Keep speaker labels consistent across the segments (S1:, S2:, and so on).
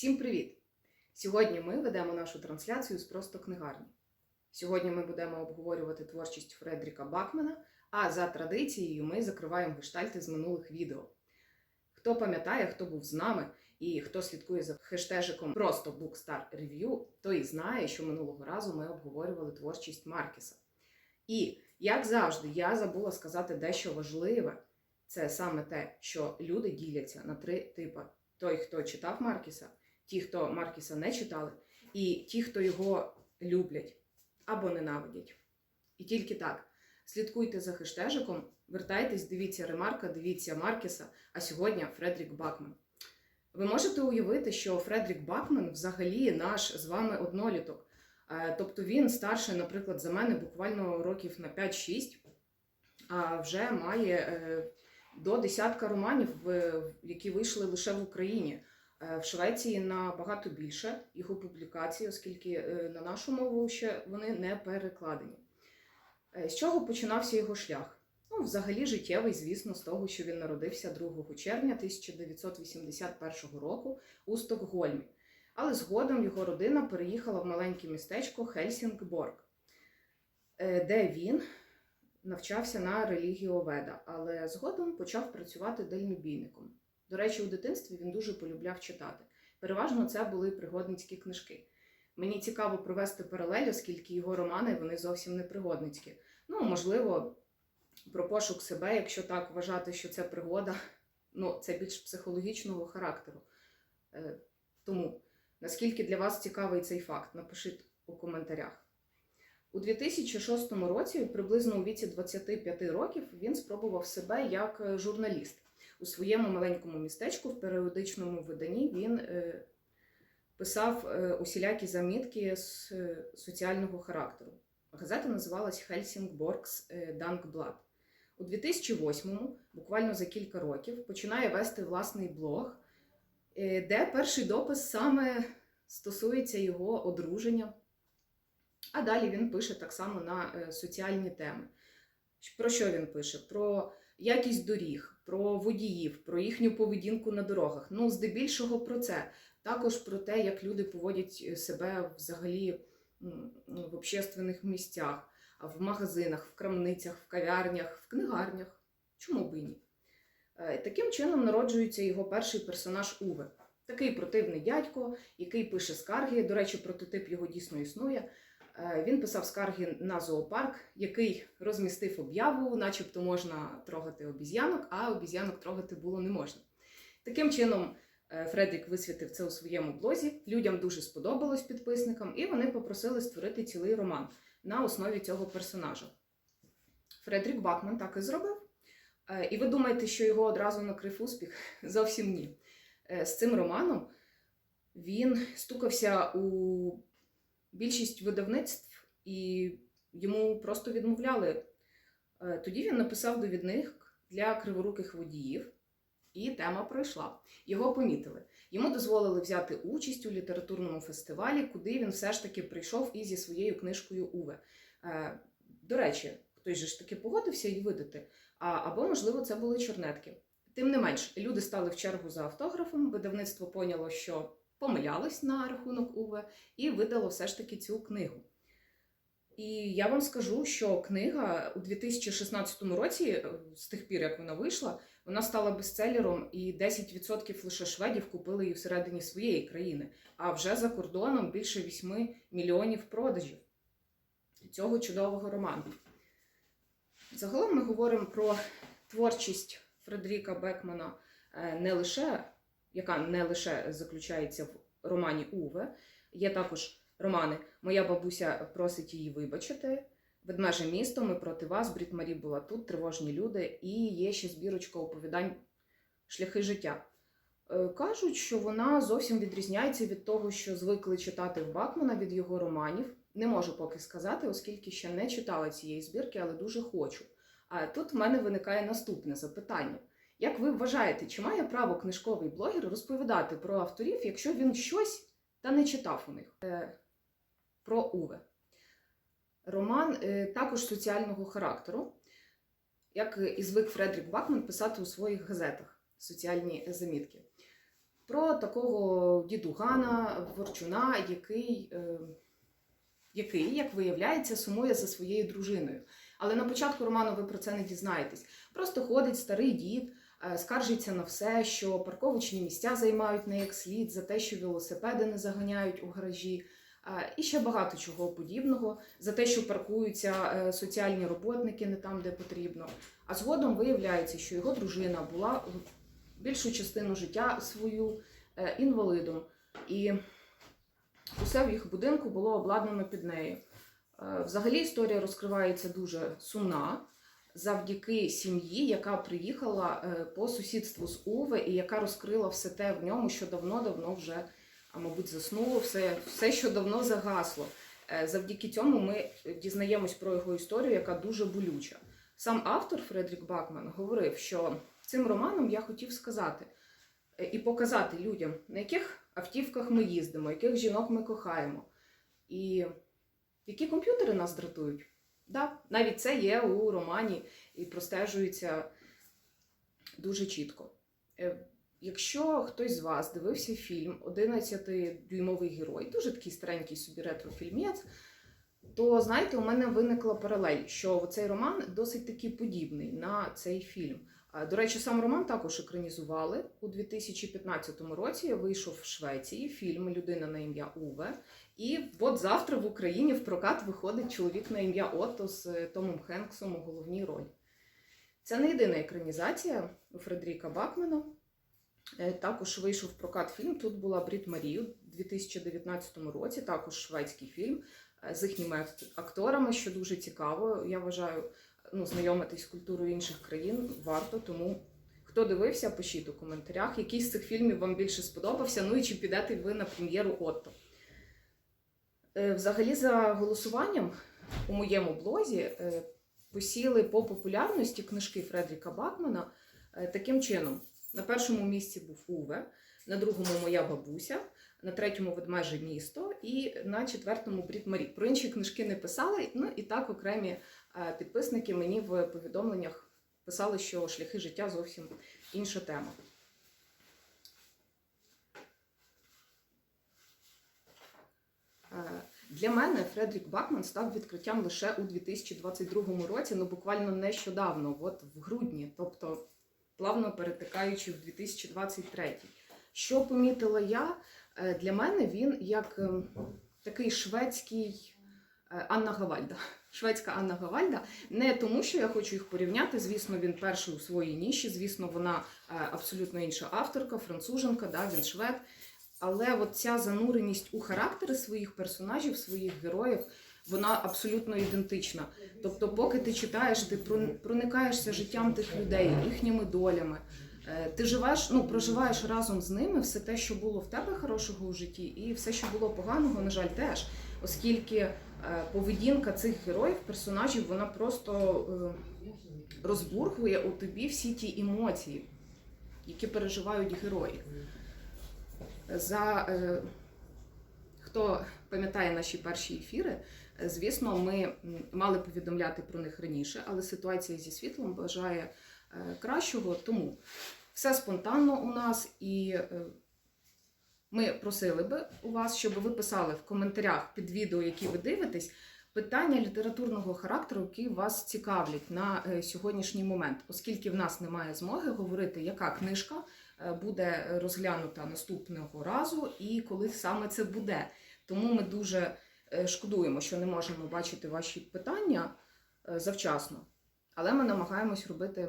S1: Всім привіт! Сьогодні ми ведемо нашу трансляцію з просто книгарні. Сьогодні ми будемо обговорювати творчість Фредріка Бакмана, а за традицією ми закриваємо гештальти з минулих відео. Хто пам'ятає, хто був з нами і хто слідкує за хештежиком просто Bookstar Review, той знає, що минулого разу ми обговорювали творчість Маркіса. І, як завжди, я забула сказати дещо важливе. Це саме те, що люди діляться на три типи: той, хто читав Маркіса, ті, хто Маркіса не читали, і ті, хто його люблять або ненавидять. І тільки так. Слідкуйте за хештежиком, вертайтесь, дивіться ремарка, дивіться Маркіса, а сьогодні Фредрік Бакман. Ви можете уявити, що Фредрік Бакман взагалі наш з вами одноліток. Е, Тобто він старший, наприклад, за мене буквально років на 5-6, а вже має е, до десятка романів, які вийшли лише в Україні. Е, В Швеції набагато більше його публікацій, оскільки е, на нашу мову ще вони не перекладені. Е, З чого починався його шлях? Ну, взагалі життєвий, звісно, з того, що він народився 2 червня 1981 року у Стокгольмі. Але згодом його родина переїхала в маленьке містечко Хельсінгборг, де він навчався на релігіоведа, але згодом почав працювати дальнобійником. До речі, у дитинстві він дуже полюбляв читати. Переважно це були пригодницькі книжки. Мені цікаво провести паралель, оскільки його романи вони зовсім не пригодницькі. Ну, можливо, про пошук себе, якщо так вважати, що це пригода, ну, це більш психологічного характеру. Е, Тому, наскільки для вас цікавий цей факт, напишіть у коментарях. У 2006 році, приблизно у віці 25 років, він спробував себе як е, журналіст. У своєму маленькому містечку в періодичному виданні він е, писав е, усілякі замітки з е, соціального характеру. Газета називалась Хельсінгборгс Данкблад. У 2008-му, буквально за кілька років, починає вести власний блог, де перший допис саме стосується його одруження. А далі він пише так само на соціальні теми. Про що він пише? Про якість доріг, про водіїв, про їхню поведінку на дорогах. Ну, здебільшого про це. Також про те, як люди поводять е, себе взагалі ну, в общественних місцях, в магазинах, в крамницях, в кав'ярнях, в книгарнях. Чому б і ні? Е, Таким чином народжується його перший персонаж Уве. Такий противний дядько, який пише скарги. До речі, прототип його дійсно існує. Е, Він писав скарги на зоопарк, який розмістив об'яву, начебто можна трогати обіз'янок, а обіз'янок трогати було не можна. Таким чином, е, Фредрік висвітив це у своєму блозі. Людям дуже сподобалось підписникам, і вони попросили створити цілий роман на основі цього персонажа. Фредрік Бакман так і зробив. Е, І ви думаєте, що його одразу накрив успіх? Зовсім ні. З цим романом він стукався у більшість видавництв і йому просто відмовляли. Е, Тоді він написав довідник для криворуких водіїв, і тема пройшла. Його помітили. Йому дозволили взяти участь у літературному фестивалі, куди він все ж таки прийшов і зі своєю книжкою Уве. Е, До речі, хтось же ж таки погодився її видати. Або, можливо, це були чорнетки. Тим не менш, люди стали в чергу за автографом, видавництво поняло, що помилялось на рахунок Уве, і видало все ж таки цю книгу. І я вам скажу, що книга у 2016 році, е, з тих пір, як вона вийшла, вона стала бестселером, і 10% лише шведів купили її всередині своєї країни. А вже за кордоном більше 8 мільйонів продажів цього чудового роману. Загалом ми говоримо про творчість Фредеріка Бекмана е, не лише, яка не лише заключається в романі Уве, є також романи Моя бабуся просить її вибачити. Ведмеже місто, ми проти вас, Брід Марі була тут, тривожні люди, і є ще збірочка оповідань Шляхи життя. Е, Кажуть, що вона зовсім відрізняється від того, що звикли читати в Бакмана від його романів. Не можу поки сказати, оскільки ще не читала цієї збірки, але дуже хочу. А тут в мене виникає наступне запитання. Як ви вважаєте, чи має право книжковий блогер розповідати про авторів, якщо він щось та не читав у них? Е, Про Уве. Роман е, також соціального характеру, як і звик Фредрік Бакман писати у своїх газетах соціальні замітки. про такого дідугана, ворчуна, який, е, який, як виявляється, сумує за своєю дружиною. Але на початку роману ви про це не дізнаєтесь. Просто ходить старий дід, е, скаржиться на все, що парковочні місця займають не як слід, за те, що велосипеди не заганяють у гаражі. е, І ще багато чого подібного за те, що паркуються е, соціальні роботники не там, де потрібно. А згодом виявляється, що його дружина була більшу частину життя свою е, інвалидом, і усе в їх будинку було обладнано під нею. Е, Взагалі історія розкривається дуже сумна завдяки сім'ї, яка приїхала е, по сусідству з Уве і яка розкрила все те в ньому, що давно-давно вже, а мабуть, заснуло, все, все, що давно загасло. Е, Завдяки цьому ми дізнаємось про його історію, яка дуже болюча. Сам автор Фредрік Бакман говорив, що цим романом я хотів сказати е, і показати людям, на яких автівках ми їздимо, яких жінок ми кохаємо, і які комп'ютери нас дратують. Да, навіть це є у романі і простежується дуже чітко. Е, Якщо хтось з вас дивився фільм 11-дюймовий герой, дуже такий старенький собі ретрофільмець, то знаєте, у мене виникла паралель, що цей роман досить таки подібний на цей фільм. До речі, сам роман також екранізували у 2015 році. Вийшов в Швеції фільм Людина на ім'я Уве. І от завтра в Україні в прокат виходить чоловік на ім'я Отто з е, Томом Хенксом у головній ролі. Це не єдина екранізація у Фредеріка Бакмена. Е, Також вийшов в прокат фільм. Тут була Брід Марію у 2019 році, також шведський фільм з їхніми акторами, що дуже цікаво. Я вважаю, ну, знайомитись з культурою інших країн варто. Тому хто дивився, пишіть у коментарях, який з цих фільмів вам більше сподобався. Ну і чи підете ви на прем'єру Отто. Е, Взагалі, за голосуванням у моєму блозі е, посіли по популярності книжки Фредріка Бакмана е, таким чином. На першому місці був Уве, на другому моя бабуся, на третьому ведмеже місто і на четвертому Брід Марі. Про інші книжки не писали. Ну і так окремі е, підписники мені в повідомленнях писали, що шляхи життя зовсім інша тема. Е, Для мене Фредрік Бакман став відкриттям лише у 2022 році, ну буквально нещодавно, от в грудні, тобто плавно перетикаючи в 2023. Що помітила я, Е, для мене він як ем, такий шведський е, Анна Гавальда. Шведська Анна Гавальда. Не тому, що я хочу їх порівняти. Звісно, він перший у своїй ніші. Звісно, вона е, абсолютно інша авторка, француженка, да, він швед. Але от ця зануреність у характери своїх персонажів, своїх героїв, вона абсолютно ідентична. Тобто, поки ти читаєш, ти проникаєшся життям тих людей, їхніми долями. Е, Ти живеш, ну проживаєш разом з ними все те, що було в тебе хорошого у житті, і все, що було поганого, на жаль, теж. Оскільки е, поведінка цих героїв, персонажів, вона просто е, розбурхує у тобі всі ті емоції, які переживають герої. За хто пам'ятає наші перші ефіри, звісно, ми мали повідомляти про них раніше, але ситуація зі світлом бажає кращого, тому все спонтанно у нас і. е, Ми просили би у вас, щоб ви писали в коментарях під відео, які ви дивитесь, питання літературного характеру, які вас цікавлять на е, сьогоднішній момент, оскільки в нас немає змоги говорити, яка книжка е, буде розглянута наступного разу і коли саме це буде. Тому ми дуже шкодуємо, що не можемо бачити ваші питання завчасно, але ми намагаємось робити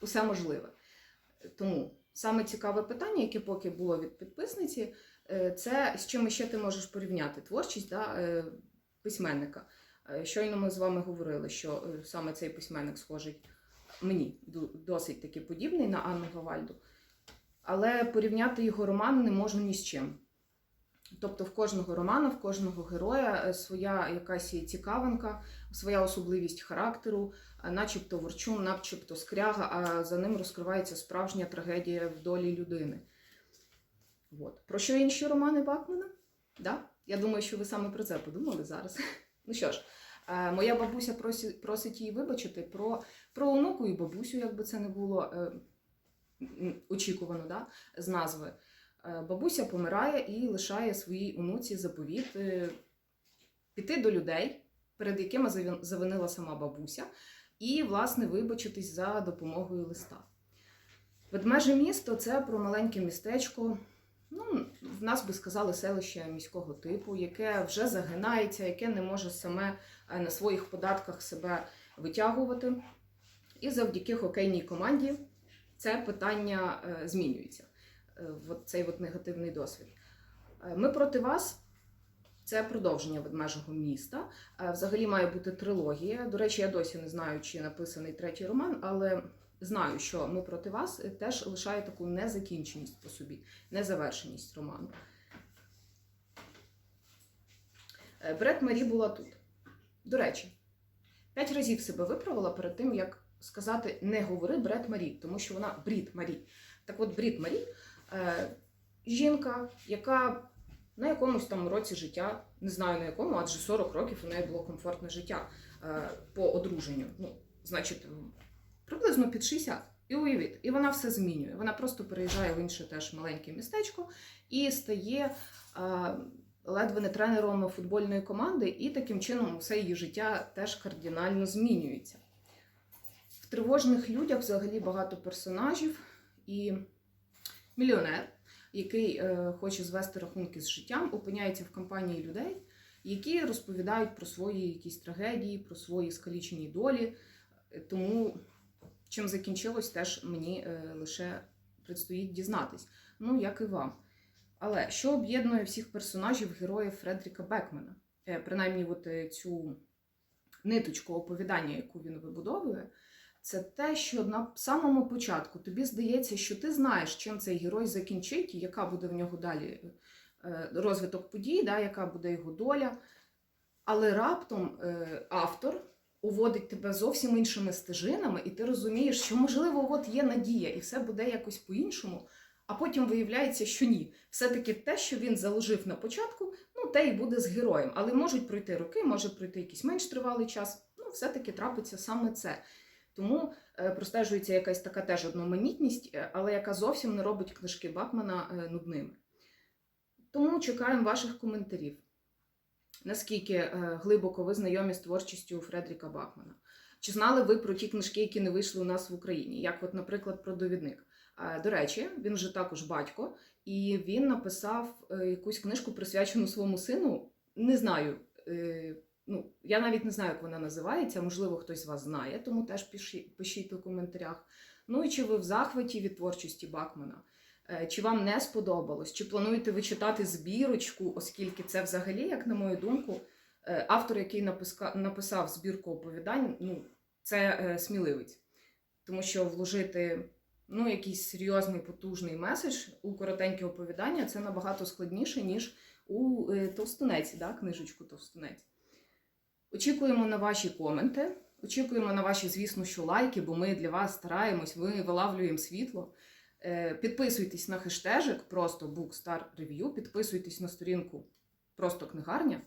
S1: усе можливе. Тому саме цікаве питання, яке поки було від підписниці, е, це з чим ще ти можеш порівняти творчість да, е, письменника. Е, Щойно ми з вами говорили, що саме цей письменник схожий мені досить таки подібний на Анну Гавальду, але порівняти його роман не можу ні з чим. Тобто в кожного роману, в кожного героя е, своя якась цікавинка, своя особливість характеру, начебто ворчун, начебто скряга, а за ним розкривається справжня трагедія в долі людини. От. Про що інші романи Бакмана? Да? Я думаю, що ви саме про це подумали зараз. Ну що ж, е, моя бабуся просить, просить її вибачити про, про онуку і бабусю, як би це не було е, очікувано да? з назви. Е, Бабуся помирає і лишає своїй онуці заповіт піти до людей, перед якими завинила сама бабуся, і, власне, вибачитись за допомогою листа. Ведмеже місто це про маленьке містечко. Ну, в нас би сказали селище міського типу, яке вже загинається, яке не може саме е, на своїх податках себе витягувати. І завдяки хокейній команді це питання е, змінюється. Е, от цей от негативний досвід. Е, Ми проти вас. Це продовження ведмежого міста. Е, Взагалі має бути трилогія. До речі, я досі не знаю, чи написаний третій роман, але знаю, що ми проти вас теж лишає таку незакінченість по собі, незавершеність роману. Бред Марі була тут. До речі, п'ять разів себе виправила перед тим, як сказати не говори Бред Марі, тому що вона Брід Марі. Так от Брід Марі жінка, яка на якомусь там році життя, не знаю на якому, адже 40 років у неї було комфортне життя е, по одруженню. Ну, значить, приблизно під 60. І уявіть, і вона все змінює. Вона просто переїжджає в інше теж маленьке містечко і стає е, ледве не тренером футбольної команди, і таким чином все її життя теж кардинально змінюється. В тривожних людях взагалі багато персонажів і мільйонер, який е, хоче звести рахунки з життям, опиняється в компанії людей, які розповідають про свої якісь трагедії, про свої скалічені долі. Тому чим закінчилось, теж мені е, лише предстоїть дізнатись. Ну, як і вам. Але що об'єднує всіх персонажів героїв Фредріка Бекмена? Е, Принаймні, от е, цю ниточку оповідання, яку він вибудовує, це те, що на самому початку тобі здається, що ти знаєш, чим цей герой закінчить, і яка буде в нього далі е, розвиток подій, да, яка буде його доля. Але раптом е, автор уводить тебе зовсім іншими стежинами, і ти розумієш, що можливо от є надія, і все буде якось по-іншому. А потім виявляється, що ні. Все-таки те, що він заложив на початку, ну те і буде з героєм. Але можуть пройти роки, може пройти якийсь менш тривалий час. Ну, все-таки трапиться саме це. Тому е, простежується якась така теж одноманітність, е, але яка зовсім не робить книжки Бакмана е, нудними. Тому чекаємо ваших коментарів. Наскільки глибоко ви знайомі з творчістю Фредріка Бакмана? Чи знали ви про ті книжки, які не вийшли у нас в Україні? Як, от, наприклад, про довідник? До речі, він вже також батько, і він написав якусь книжку, присвячену своєму сину. Не знаю. Ну, я навіть не знаю, як вона називається. Можливо, хтось вас знає, тому теж пишіть, пишіть у коментарях. Ну і чи ви в захваті від творчості Бакмана? Е, Чи вам не сподобалось? Чи плануєте ви читати збірочку, оскільки це взагалі, як на мою думку, е, автор, який написав збірку оповідань, ну, це е, сміливець. Тому що вложити ну, якийсь серйозний потужний меседж у коротеньке оповідання це набагато складніше, ніж у товстунець, да, книжечку товстунець. Очікуємо на ваші коменти. Очікуємо на ваші, звісно, що лайки, бо ми для вас стараємось, ми вилавлюємо світло. Е, Підписуйтесь на хештежик просто Bookstar Review, підписуйтесь на сторінку Просто книгарня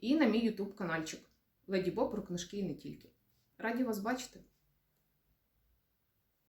S1: і на мій YouTube каналчик Леді Бо про книжки і не тільки. Раді вас бачити!